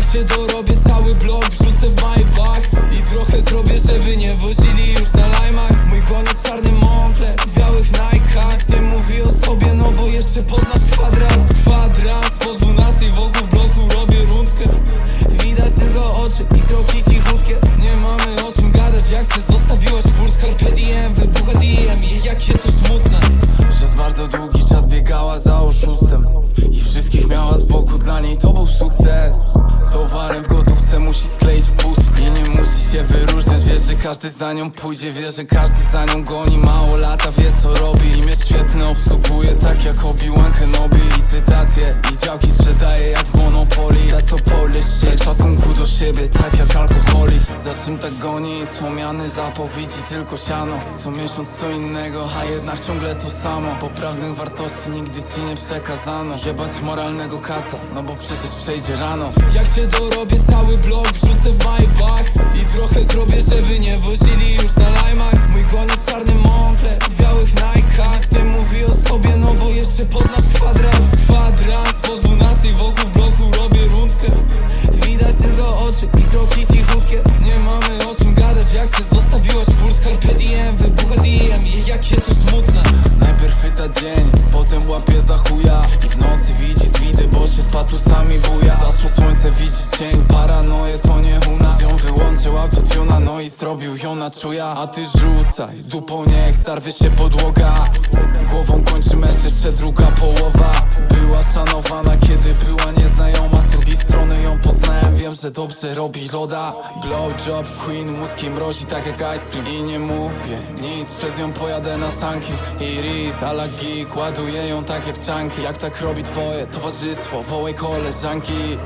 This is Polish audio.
Jak się dorobię cały blok wrzucę w Maybach. I trochę zrobię, żeby nie wozili już na lajmach. Mój koniec czarny Moncler białych Nike'ach. Nie mówi o sobie, no bo jeszcze poznasz kwadrat Kwadrans po 12 wokół bloku robię rundkę. Widać tylko oczy i kroki cichutkie. Nie mamy o czym gadać, jak se zostawiłaś furt? Carpe diem, wybucha DM i jakie tu smutne Przez bardzo długi czas biegała za oszustem. I wszystkich miała z boku, dla niej to był sukces musi skleić w pustkę. I nie musi się wyróżniać, wie, że każdy za nią pójdzie Wie, że każdy za nią goni, mało lata, wie co robi Imię świetne obsługuje, czym tak goni, słomiany zapowiedzi tylko siano? Co miesiąc co innego, a jednak ciągle to samo. Poprawnych wartości nigdy ci nie przekazano. Jebać moralnego kaca, no bo przecież przejdzie rano. Jak się dorobię cały blok wrzucę w Maybach I trochę Zaszło słońce, widzi cień, paranoje to nie u nas. Ją wyłączył autotuna, no i zrobił ją na czuja. A ty rzucaj, dupą niech zarwie się podłoga. Głową kończy mecz, jeszcze druga połowa. Była szanowana, kiedy była nieznajoma. Z drugiej strony ją poznałem, wiem, że dobrze robi loda. Blowjob queen, mózgi mrozi tak jak ice cream. I nie mówię nic, przez nią pojadę na sanki. I Riz, ala geek, ładuję ją tak jak czanki. Jak tak robi twoje towarzystwo, wołaj koleżanki